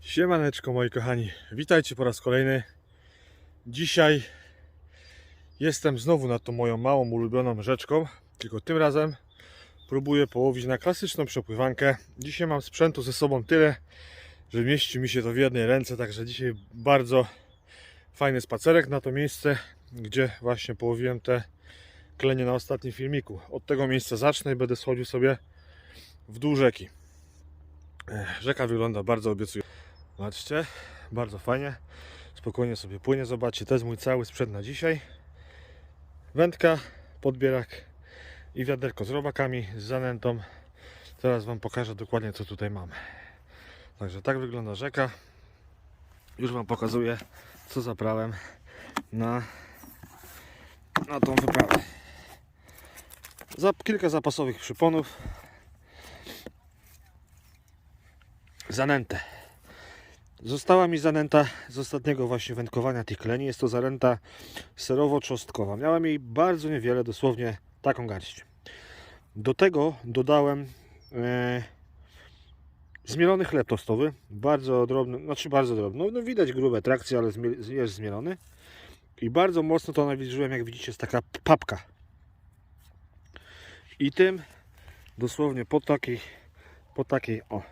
Siemaneczko moi kochani, witajcie po raz kolejny. Dzisiaj jestem znowu nad tą moją małą ulubioną rzeczką, tylko tym razem próbuję połowić na klasyczną przepływankę. Dzisiaj mam sprzętu ze sobą tyle, że mieści mi się to w jednej ręce, także dzisiaj bardzo fajny spacerek na to miejsce, gdzie właśnie połowiłem te klenie na ostatnim filmiku. Od tego miejsca zacznę i będę schodził sobie w dół rzeki. Rzeka wygląda bardzo obiecująco. Zobaczcie, bardzo fajnie. Spokojnie sobie płynie. Zobaczcie, to jest mój cały sprzęt na dzisiaj. Wędka, podbierak i wiaderko z robakami, z zanętą. Teraz Wam pokażę dokładnie co tutaj mamy. Także tak wygląda rzeka. Już Wam pokazuję co zabrałem na, na tą wyprawę. Za, kilka zapasowych przyponów. Zanętę. Została mi zanęta z ostatniego właśnie wędkowania tych kleni. Jest to zanęta serowo-czosnkowa. Miałem jej bardzo niewiele, dosłownie taką garść. Do tego dodałem e, zmielony chleb tostowy. Bardzo drobny, znaczy bardzo drobny. No, no widać grube trakcje, ale jest zmielony. I bardzo mocno to nawilżyłem, jak widzicie, jest taka papka. I tym dosłownie po takiej, po takiej, o,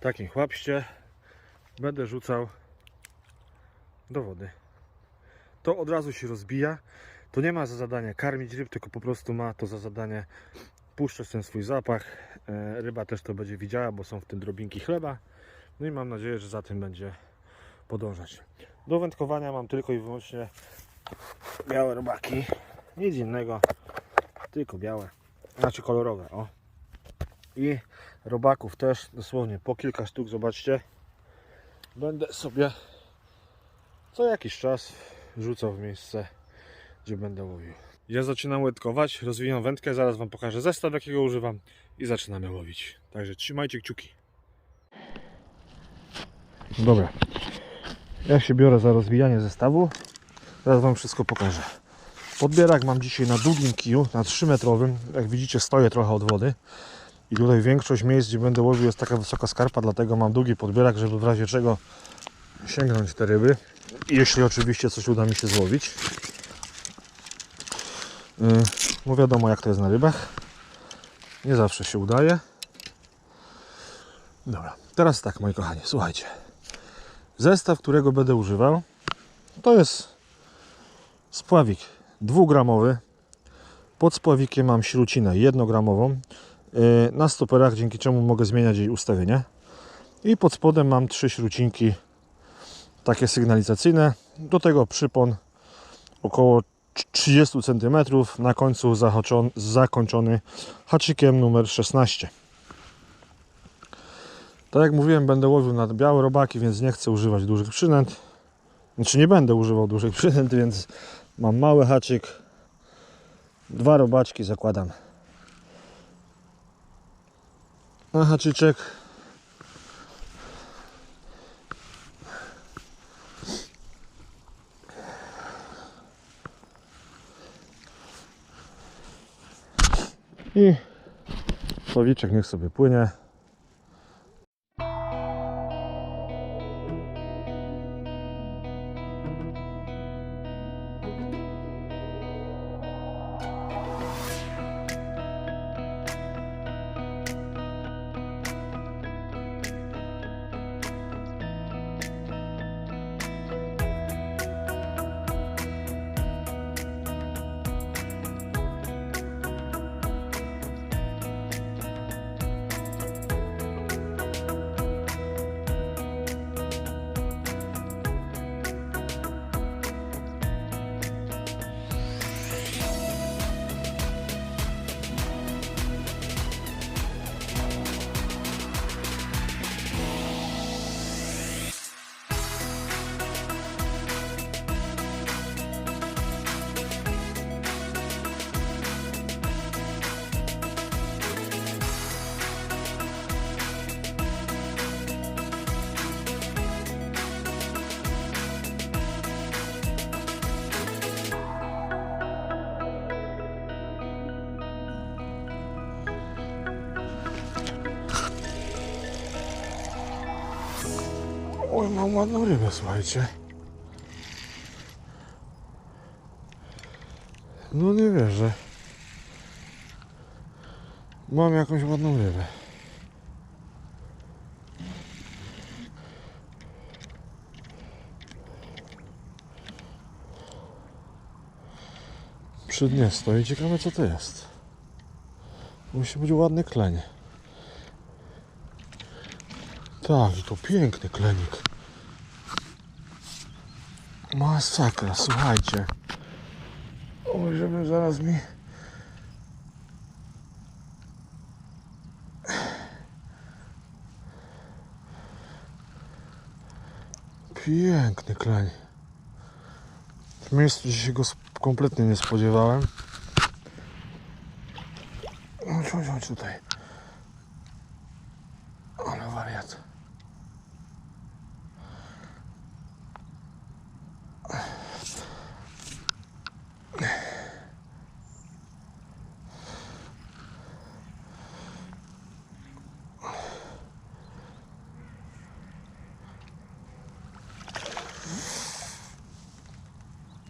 takim chłapście będę rzucał do wody. To od razu się rozbija. To nie ma za zadanie karmić ryb, tylko po prostu ma to za zadanie puszczać ten swój zapach. E, Ryba też to będzie widziała, bo są w tym drobinki chleba. No i mam nadzieję, że za tym będzie podążać. Do wędkowania mam tylko i wyłącznie białe robaki. Nic innego, tylko białe. Znaczy kolorowe, o. I robaków też dosłownie po kilka sztuk, zobaczcie. Będę sobie co jakiś czas rzucał w miejsce, gdzie będę łowił. Ja zaczynam łetkować, rozwijam wędkę, zaraz Wam pokażę zestaw jakiego używam i zaczynamy łowić. Także trzymajcie kciuki. Dobra, ja się biorę za rozwijanie zestawu. Teraz Wam wszystko pokażę. Podbierak mam dzisiaj na długim kiju, na 3 metrowym. Jak widzicie stoję trochę od wody. I tutaj większość miejsc, gdzie będę łowił jest taka wysoka skarpa, dlatego mam długi podbierak, żeby w razie czego sięgnąć te ryby. Jeśli oczywiście coś uda mi się złowić. Yy, Bo wiadomo jak to jest na rybach. Nie zawsze się udaje. Dobra, teraz tak moi kochani, słuchajcie. Zestaw, którego będę używał, to jest spławik dwugramowy. Pod spławikiem mam śrucinę jednogramową na stoperach, dzięki czemu mogę zmieniać jej ustawienie. I pod spodem mam trzy śrucinki takie sygnalizacyjne. Do tego przypon około 30 cm, na końcu zakończony haczykiem numer 16. Tak jak mówiłem, będę łowił na białe robaki, więc nie chcę używać dużych przynęt. Znaczy nie będę używał dużych przynęt, więc mam mały haczyk. Dwa robaczki zakładam na haczyczek. I słowiczek niech sobie płynie. Oj, mam ładną rybę, słuchajcie. No nie wierzę. Mam jakąś ładną rybę. Przy dnie stoi. Ciekawe co to jest. Musi być ładny kleń. Tak, to piękny klenik. Masakra, słuchajcie. Oj, żeby zaraz mi... Piękny kleń. W miejscu, gdzie się go kompletnie nie spodziewałem. Chodź, chodź, chodź tutaj. Ale wariat.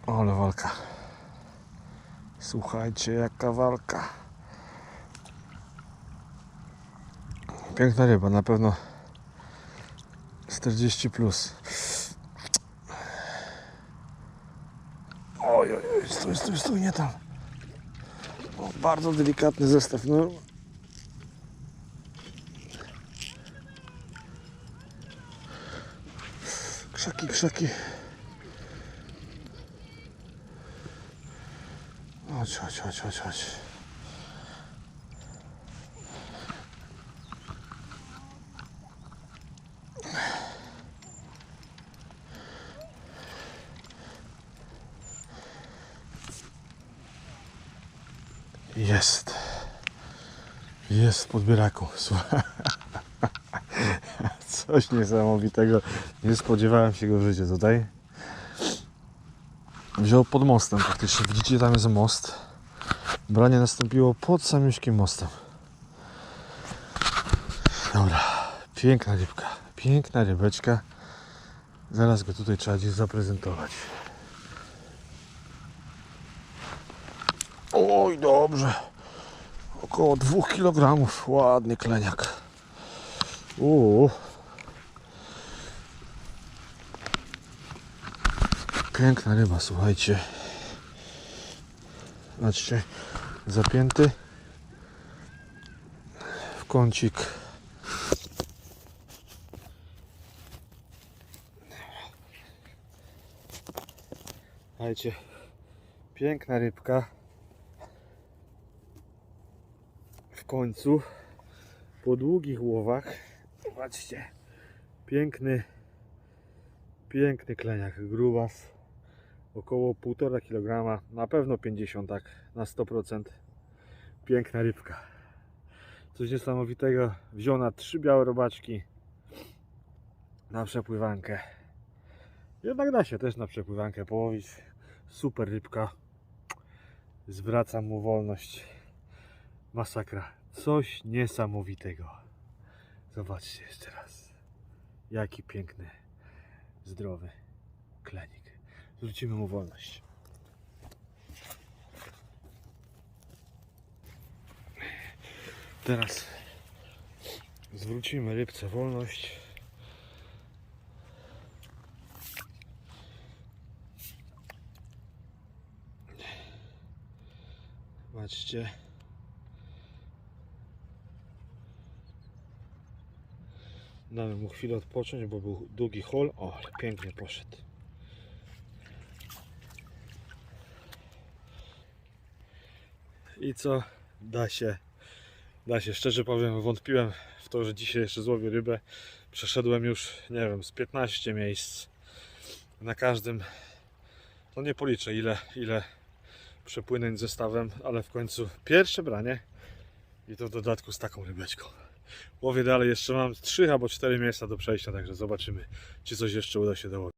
Ale walka. Słuchajcie, jaka walka. Piękna ryba, na pewno 40 plus. Oj, oj, oj, stój, stój, stój, nie tam. O, bardzo delikatny zestaw. No. Krzaki, krzaki. Chodź, chodź, chodź, chodź, chodź. Jest. Jest w podbieraku. Coś niesamowitego. Nie spodziewałem się go w życiu tutaj. Wziął pod mostem praktycznie. Widzicie, tam jest most. Branie nastąpiło pod samiuszkim mostem. Dobra. Piękna rybka. Piękna rybeczka. Zaraz go tutaj trzeba gdzieś zaprezentować. Oj, dobrze. Około 2 kg. Ładny kleniak. Uuu. Piękna ryba, słuchajcie. Zobaczcie, zapięty w kącik. Słuchajcie, piękna rybka. W końcu, po długich łowach, zobaczcie, piękny, piękny kleniak, grubas około 1,5 kg, na pewno 50 tak, na 100%. Piękna rybka. Coś niesamowitego. Wziął na trzy białe robaczki na przepływankę. Jednak da się też na przepływankę połowić. Super rybka. Zwracam mu wolność. Masakra. Coś niesamowitego. Zobaczcie jeszcze raz. Jaki piękny, zdrowy klenik. Zwrócimy mu wolność. Teraz zwrócimy rybce wolność. Zobaczcie. Damy mu chwilę odpocząć, bo był długi hol. O, pięknie poszedł. I co? Da się. Da się. Szczerze powiem, wątpiłem w to, że dzisiaj jeszcze złowię rybę. Przeszedłem już, nie wiem, z 15 miejsc. Na każdym, no nie policzę ile, ile przepłynąć zestawem, ale w końcu pierwsze branie i to w dodatku z taką rybeczką. Łowię dalej, jeszcze mam 3 albo 4 miejsca do przejścia, także zobaczymy, czy coś jeszcze uda się dołowić.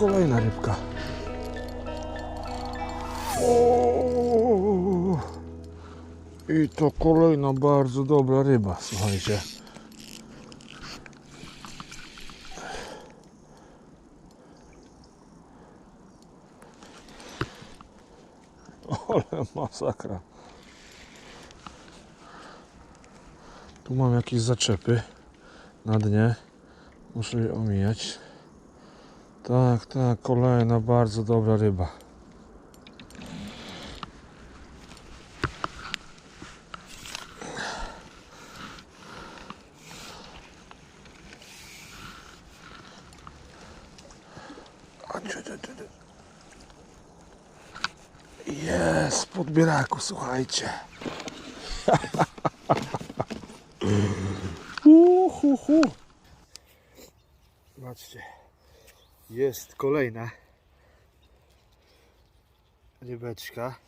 Kolejna rybka. O! I to kolejna bardzo dobra ryba, słuchajcie. Ale masakra. Tu mam jakieś zaczepy na dnie. Muszę je omijać. Tak, tak, kolejna bardzo dobra ryba. Jest, podbieraku, słuchajcie. Uhuhu. Zobaczcie, jest kolejna rybeczka.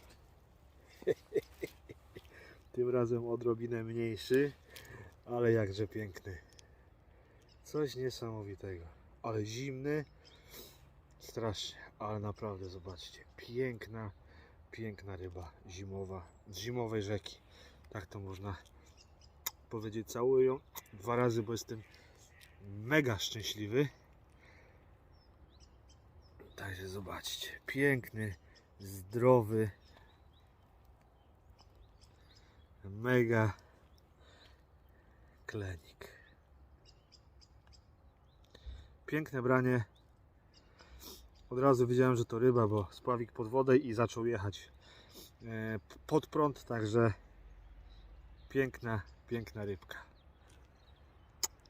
Tym razem odrobinę mniejszy, ale jakże piękny. Coś niesamowitego, ale zimny. Strasznie, ale naprawdę zobaczcie, piękna, piękna ryba zimowa, z zimowej rzeki. Tak to można powiedzieć. Całuję ją dwa razy, bo jestem mega szczęśliwy. Także zobaczcie, piękny, zdrowy, mega klenik. Piękne branie. Od razu wiedziałem, że to ryba, bo spławik pod wodę i zaczął jechać e, pod prąd, także piękna, piękna rybka.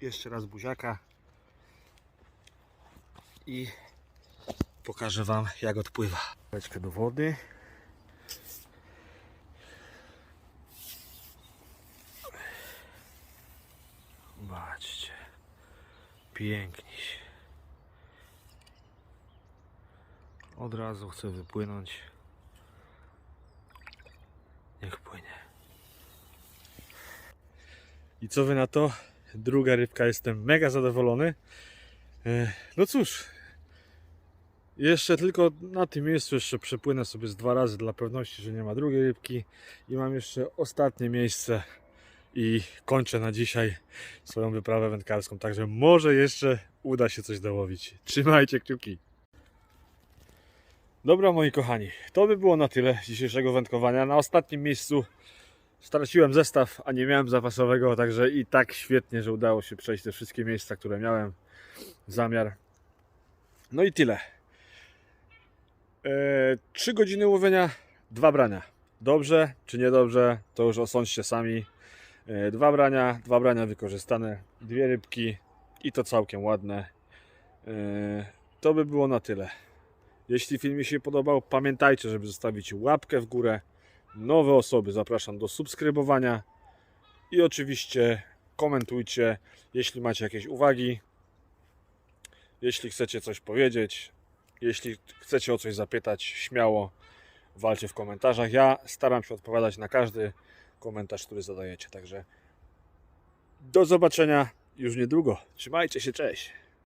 Jeszcze raz buziaka i pokażę Wam jak odpływa. Leczkę do wody. Zobaczcie, pięknie. Od razu chcę wypłynąć. Niech płynie. I co wy na to? Druga rybka, jestem mega zadowolony. E, No cóż, jeszcze tylko na tym miejscu jeszcze przepłynę sobie z dwa razy dla pewności, że nie ma drugiej rybki. I mam jeszcze ostatnie miejsce i kończę na dzisiaj swoją wyprawę wędkarską. Także może jeszcze uda się coś dołowić. Trzymajcie kciuki. Dobra moi kochani, to by było na tyle dzisiejszego wędkowania. Na ostatnim miejscu straciłem zestaw, a nie miałem zapasowego, także i tak świetnie, że udało się przejść te wszystkie miejsca, które miałem zamiar. No i tyle. Eee, Trzy godziny łowienia, dwa brania. Dobrze czy niedobrze, to już osądźcie sami. Eee, Dwa brania, dwa brania wykorzystane, dwie rybki i to całkiem ładne. Eee, To by było na tyle. Jeśli film mi się podobał, pamiętajcie, żeby zostawić łapkę w górę. Nowe osoby zapraszam do subskrybowania i oczywiście komentujcie, jeśli macie jakieś uwagi, jeśli chcecie coś powiedzieć, jeśli chcecie o coś zapytać, śmiało walcie w komentarzach. Ja staram się odpowiadać na każdy komentarz, który zadajecie. Także do zobaczenia już niedługo. Trzymajcie się, cześć.